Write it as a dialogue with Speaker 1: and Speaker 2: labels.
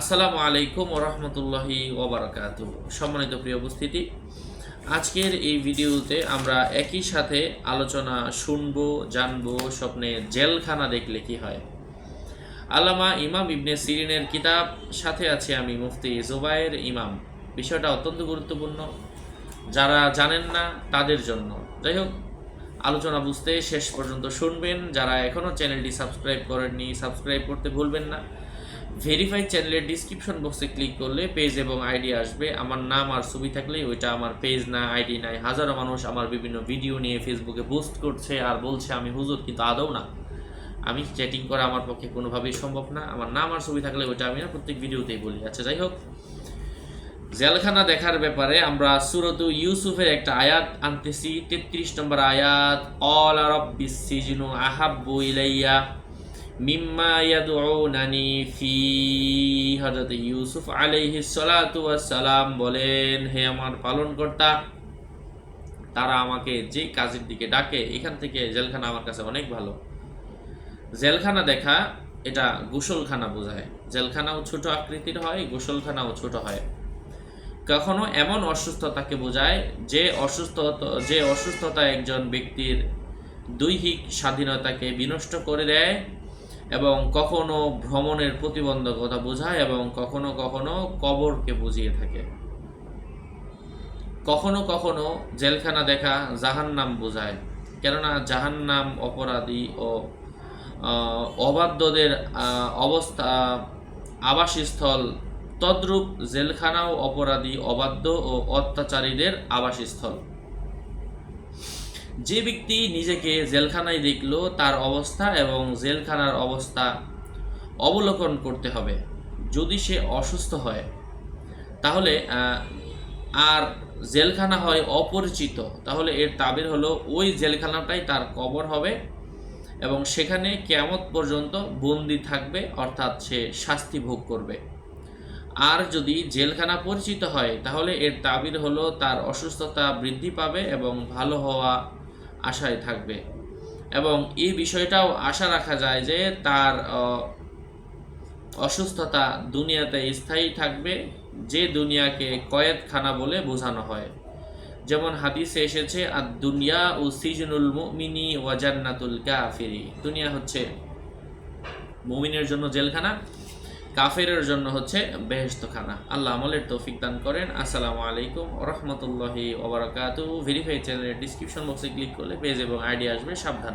Speaker 1: আসসালামু আলাইকুম ওরহমতুল্লাহি ওবরাকাতু সম্মানিত প্রিয় উপস্থিতি, আজকের এই ভিডিওতে আমরা একই সাথে আলোচনা শুনব, জানব, স্বপ্নে জেলখানা দেখলে কি হয়। আল্লামা ইমাম ইবনে সিরিনের কিতাব, সাথে আছে আমি মুফতি জুবায়ের ইমাম। বিষয়টা অত্যন্ত গুরুত্বপূর্ণ। যারা জানেন না, তাদের জন্য। যাই হোক আলোচনা বুঝতে শেষ পর্যন্ত শুনবেন। যারা এখনও চ্যানেলটি সাবস্ক্রাইব করেননি, সাবস্ক্রাইব করতে ভুলবেন না। ভেরিফাই চ্যানেলের ডিসক্রিপশন বক্সে ক্লিক করলে পেজ এবং আইডি আসবে। আমার নাম আর ছবি থাকলে ওইটা আমার পেজ না আইডি নাই। হাজারো মানুষ আমার বিভিন্ন ভিডিও নিয়ে ফেসবুকে পোস্ট করছে আর বলছে, আমি হুজুর, কিন্তু আদৌ না। আমি চ্যাটিং করা আমার পক্ষে কোনোভাবেই সম্ভব না। আমার নাম আর ছবি থাকলে ওইটা আমি না প্রত্যেক ভিডিওতেই বলি। আচ্ছা যাই হোক। জেলখানা দেখার ব্যাপারে আমরা সুরত ইউসুফের একটা আয়াত আনতেছি। তেত্রিশ নম্বর আয়াত, অল আরব বিসিজনু আহাব্বু ইলাইয়া। মিম্মা ইয়াদউনানি ফি হযরত ইউসুফ ওয়াস সালাম বলেন, হে আমার পালনকর্তা, তারা আমাকে যে কাজের দিকে ডাকে, এখান থেকে জেলখানা আমার কাছে অনেক ভালো। জেলখানা দেখা, এটা গোসলখানা বোঝায়। জেলখানাও ছোট আকৃতির হয়, গোসলখানাও ছোট হয়। কখনো এমন অসুস্থতাকে বোঝায় যে অসুস্থতা যে অসুস্থতা একজন ব্যক্তির দৈহিক স্বাধীনতাকে বিনষ্ট করে দেয় এবং কখনো ভ্রমণের প্রতিবন্ধকতা বোঝায় এবং কখনো কখনো কবরকে বুঝিয়ে থাকে। কখনো কখনো জেলখানা দেখা জাহান্নাম বোঝায়। কেননা জাহান্নাম অপরাধী ও অবাধ্যদের অবস্থা, আবাসস্থল তদ্রূপ জেলখানাও অপরাধী, অবাধ্য ও অত্যাচারীদের আবাসস্থল। যে ব্যক্তি নিজেকে জেলখানায় দেখল, তার অবস্থা এবং জেলখানার অবস্থা অবলোকন করতে হবে। যদি সে অসুস্থ হয়, তাহলে আর জেলখানা হয় অপরিচিত, তাহলে এর তাবির হলো ওই জেলখানাটাই তার কবর হবে এবং সেখানে কেয়ামত পর্যন্ত বন্দি থাকবে, অর্থাৎ সে শাস্তি ভোগ করবে। আর যদি জেলখানা পরিচিত হয়, তাহলে এর তাবির হলো তার অসুস্থতা বৃদ্ধি পাবে এবং ভালো হওয়া আশায় থাকবে। এবং এই বিষয়টাও আশা রাখা যায় যে তার অসুস্থতা দুনিয়াতে স্থায়ী থাকবে, যে দুনিয়াকে কয়েদখানা বলে বোঝানো হয়। যেমন হাদিসে এসেছে আর দুনিয়া ও সিজনুল মুমিনি ওয়াজান্নাতুল কাফিরি। দুনিয়া হচ্ছে মুমিনের জন্য জেলখানা কাফেরের জন্য হচ্ছে বেহেস্তখানা আল্লাহ আমলের তৌফিক দান করেন। আসসালামু আলাইকুম রহমতুল্লাহি ওবরাকাতু ভেরিফাই চ্যানেলের ডিসক্রিপশন বক্সে ক্লিক করলে পেজ এবং আইডি আসবে। সাবধান।